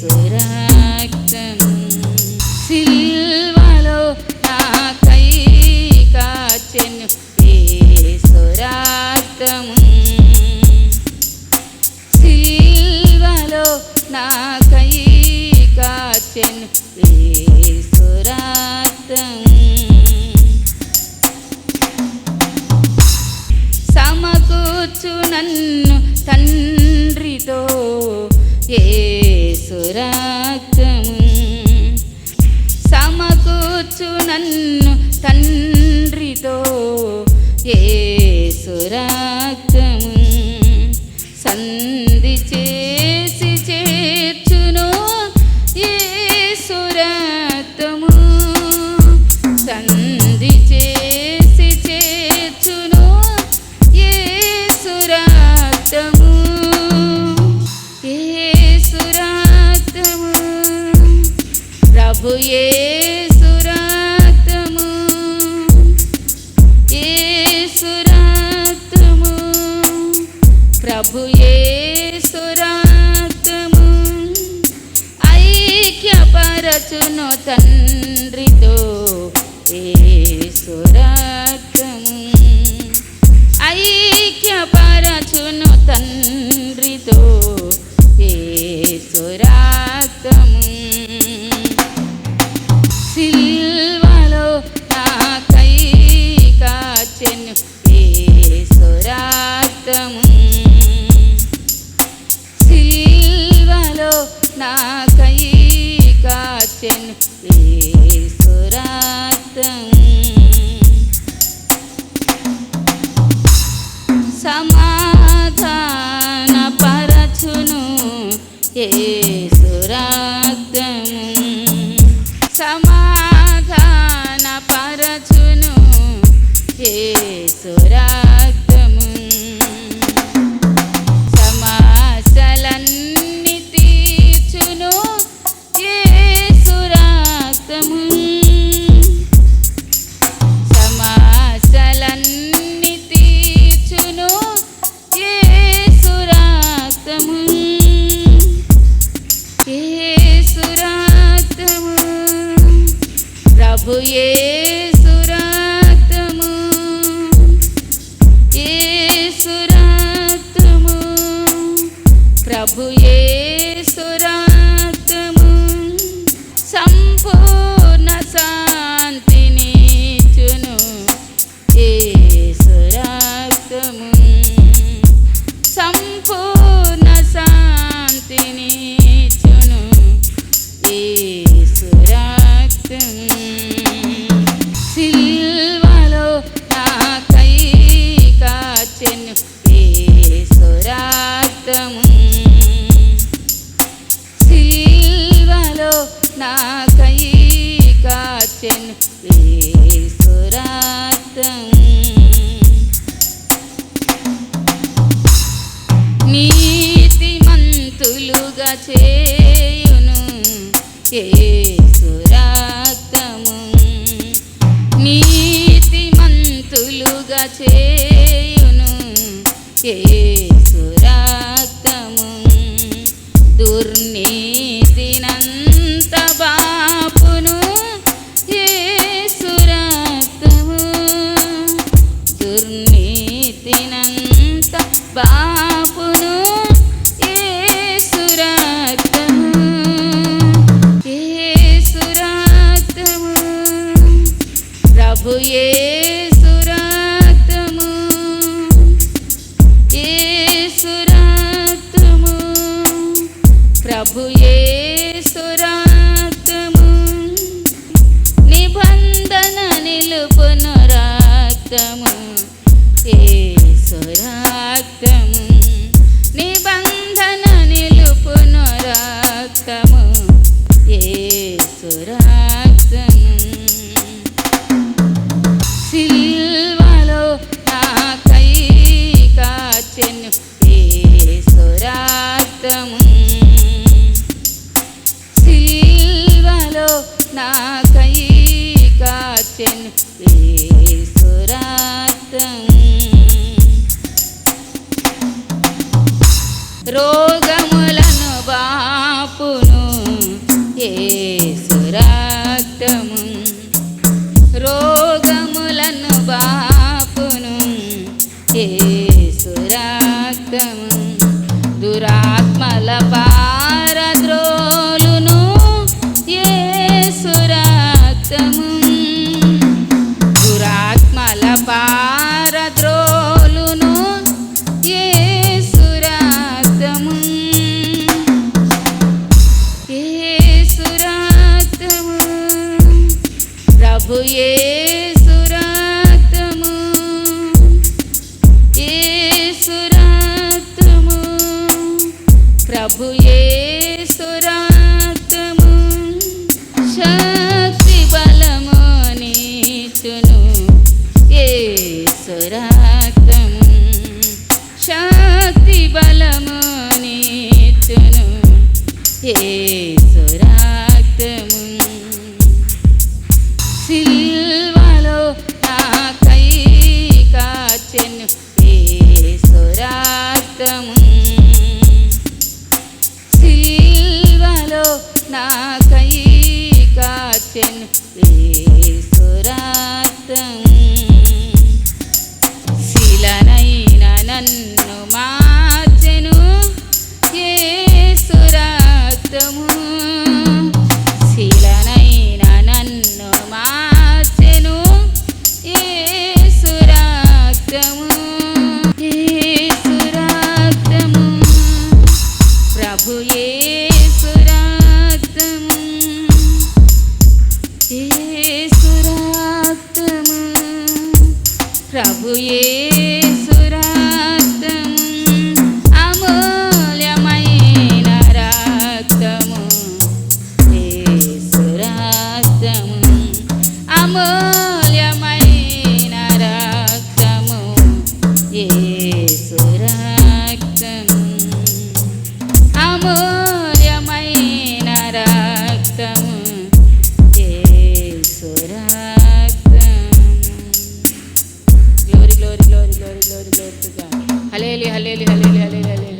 యేసురక్తం సిల్వలో నాకై కాచెను యేసురక్తము సిల్వలో నాకై కాచెను యేసురక్తం సమకూర్చు నన్ను తండ్రితో ఏ యేసురాక్తము సమకూర్చు నన్ను తండ్రితో. యేసురాక్తము చేయుచును తండ్రితో ఈశ్వర Yes దర్శన్ సురాతం నీతిమంతులుగా చేయును ఏ సురాక్తము నీతిమంతులుగా చేయును ఏ సురాక్తము దుర్ని రోగములను బాపును ఏసురాక్తము. రోగములను బాపును ఏసురాక్తము. దురాత్మల పా ছুঁয়ে ప్రభుయేసు Aleluia, aleluia, aleluia, aleluia.